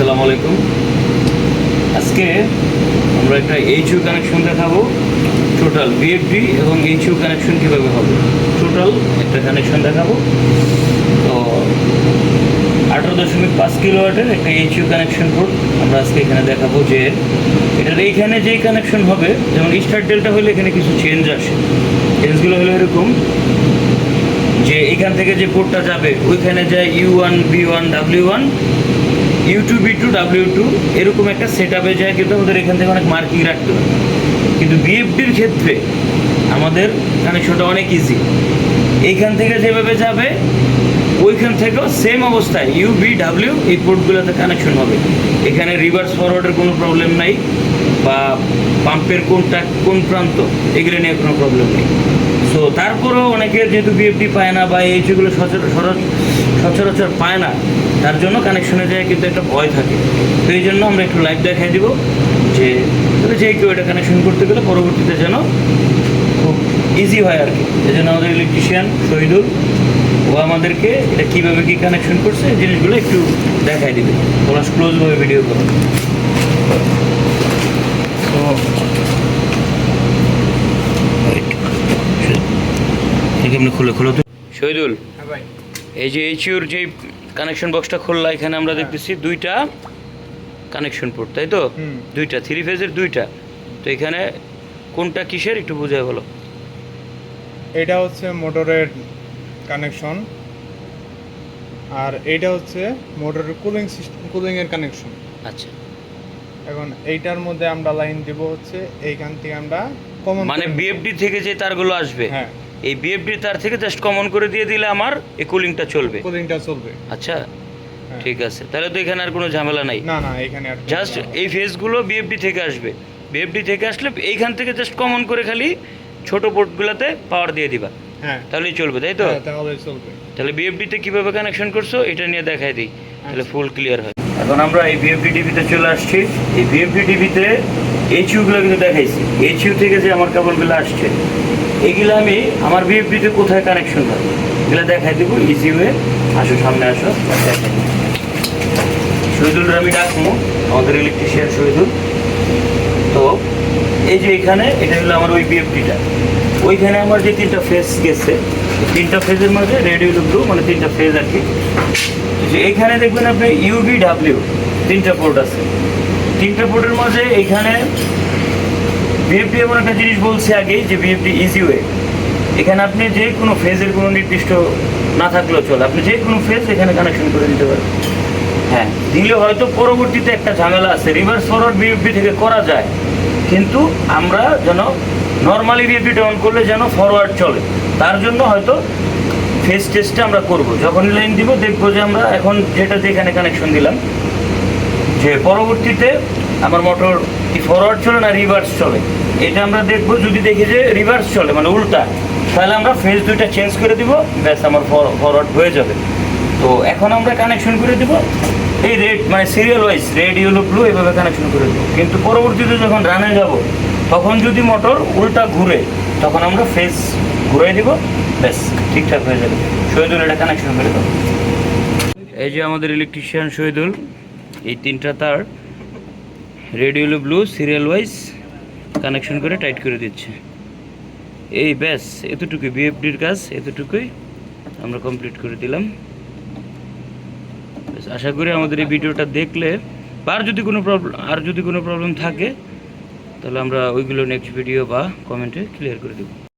আসসালামু আলাইকুম। আজকে আমরা একটা এইচইউ কানেকশন দেখাবো। টোটাল বিএফডি এবং এইচইউ কানেকশন কীভাবে হবে? টোটাল একটা কানেকশন দেখাবো। তো আঠারো দশমিক পাঁচ কিলোওয়াটের একটা এইচইউ কানেকশন কোড আমরা আজকে এখানে দেখাবো যে এটার এইখানে যেই কানেকশন হবে, যেমন স্টার ডেলটা হলে এখানে কিছু চেঞ্জ আসে। চেঞ্জগুলো হলো এরকম যে এখান থেকে যে পোর্টটা যাবে, ওইখানে যায় U one B one W one U two B two W two এরকম একটা সেট আপে যায় কিন্তু আমাদের এখান থেকে অনেক মার্কিং রাখতে হবে কিন্তু বিএফডির ক্ষেত্রে আমাদের কানেকশনটা অনেক ইজি এইখান থেকে যেভাবে যাবে, ওইখান থেকেও সেম অবস্থায় ইউ বি ডাব্লিউ এই পোর্টগুলোতে কানেকশন হবে। এখানে রিভার্স ফরওয়ার্ডের কোনো প্রবলেম নাই বা পাম্পের কোনটা, কোন প্রান্ত, এগুলো নিয়ে কোনো প্রবলেম নেই। সো তারপরেও অনেকের যেহেতু বিএফডি পায় না বা এই যেগুলো সচরাচর পায় না, তার জন্য কানেকশনে যায় কিন্তু একটা ভয় থাকে। তো এই জন্য আমরা একটু লাইভ দেখাই দিব যে তবে যে কেউ এটা কানেকশন করতে গেলে পরবর্তীতে যেন খুব ইজি হয় আর কি। এই জন্য আমাদের ইলেকট্রিশিয়ান শহীদুল, ও আমাদেরকে এটা কীভাবে কী কানেকশন করছে এই জিনিসগুলো একটু দেখাই দিবে। তোমরা ক্লোজভাবে ভিডিও করো। এমনি খুলে খুলে তো শহীদুল হ্যাঁ এই যে এইচইউর যে কানেকশন বক্সটা খুললা এখানে আমরা দেখতেছি দুইটা কানেকশন পোর্ট তাই তো? দুইটা থ্রি ফেজের দুইটা। তো এখানে কোনটা কিসের একটু বুঝায় বলো। এটা হচ্ছে মোটরের কানেকশন আর এইটা হচ্ছে মোটরের কুলিং সিস্টেম কুলিং এর কানেকশন আচ্ছা। এখন এইটার মধ্যে আমরা লাইন দিব হচ্ছে এইখান থেকে আমরা কমন মানে বিএফডি থেকে যে তারগুলো আসবে। হ্যাঁ। এই বিএফডি তার থেকে জাস্ট কমন করে দিয়ে দিলে আমার এই কুলিংটা চলবে। কুলিংটা চলবে। আচ্ছা হ্যাঁ। ঠিক আছে। তাহলে তো এখানে আর কোনো ঝামেলা নাই। না না এখানে আর জাস্ট এই ফেজগুলো বিএফডি থেকে আসবে। বিএফডি থেকে আসলে এইখান থেকে জাস্ট কমন করে খালি ছোট পোর্টগুলোতে পাওয়ার দিয়ে দিবা। হ্যাঁ। তাহলেই চলবে তাই তো? হ্যাঁ, তাহলে চলবে। তাহলে বিএফডিতে কীভাবে কানেকশন করছ এটা নিয়ে দেখাই দিই। তাহলে আচ্ছা। ফুল ক্লিয়ার হয়। এখন আমরা এই বিএফডি টিভিতে চলে আসছি। এই বিএফডি টিভিতে এইচইউগুলো কিন্তু দেখাইছি। এইচইউ থেকে যে আমার কেবলগুলো আসছে, এগুলো আমি আমার বিএফডিতে কোথায় কানেকশন হয় এগুলো দেখাই দেবো ওয়ে আসো, সামনে আসো দেখাই দিই শহীদুল আমি ডাকবো। আমাদের ইলেকট্রিশিয়ান শহীদুল। তো, এই যে এখানে, এটা হলো আমার ওই বিএফডিটা ওইখানে আমার যে তিনটা ফেজ গেছে, তিনটা ফেজের মধ্যে রেডিও ব্লু মানে তিনটা ফেজ আর কি। যে এখানে দেখবেন আপনি ইউবি ডাব্লিউ তিনটা পোর্ট আছে। তিনটা পোর্টের মাঝে এখানে বিএফডি এমন একটা জিনিস বলছে আগেই যে বিএফডি ইজি ওয়ে এখানে আপনি যে কোনো ফেজের কোনো নির্দিষ্ট না থাকলেও চলে, আপনি যে কোনো ফেজ এখানে কানেকশন করে দিতে পারেন। হ্যাঁ দিলে হয়তো পরবর্তীতে একটা ঝামেলা আছে রিভার্স ফরওয়ার্ড বিএফডি থেকে করা যায়। কিন্তু আমরা যেন নর্মালি বিএফডিটা অন করলে যেন ফরওয়ার্ড চলে। তার জন্য হয়তো ফেস টেস্টটা আমরা করব। যখন লাইন দিব, দেখব যে আমরা এখন যেটা যেখানে কানেকশন দিলাম, যে পরবর্তীতে আমার মোটর কি ফরওয়ার্ড চলে না রিভার্স চলে? এটা আমরা দেখব যদি দেখি যে রিভার্স চলে মানে উল্টা। তাহলে আমরা ফেজ দুইটা চেঞ্জ করে দিব, ব্যাস আমার ফরওয়ার্ড হয়ে যাবে। তো এখন আমরা কানেকশন করে দিব। এই রেড মানে সিরিয়াল ওয়াইজ রেড ব্লু এভাবে কানেকশন করে দেবো। কিন্তু পরবর্তীতে যখন রানে যাব, তখন যদি মোটর উল্টা ঘুরে, তখন আমরা ফেস ঘুরে দিব, ব্যাস, ঠিকঠাক হয়ে যাবে। শহীদুল, এটা কানেকশন করে দেবো এই যে আমাদের ইলেকট্রিশিয়ান শহীদুল, এই তিনটা তার রেডিওলো ব্লু সিরিয়াল ওয়াইজ কানেকশন করে টাইট করে দিচ্ছে। এই ব্যাস, এতটুকুই বিএফডির কাজ, এতটুকুই আমরা কমপ্লিট করে দিলাম। আশা করি আমাদের এই ভিডিওটা দেখলে আর যদি কোনো প্রবলেম আর যদি কোনো প্রবলেম থাকে, তাহলে আমরা ওইগুলো নেক্সট ভিডিও বা কমেন্টে ক্লিয়ার করে দেবো।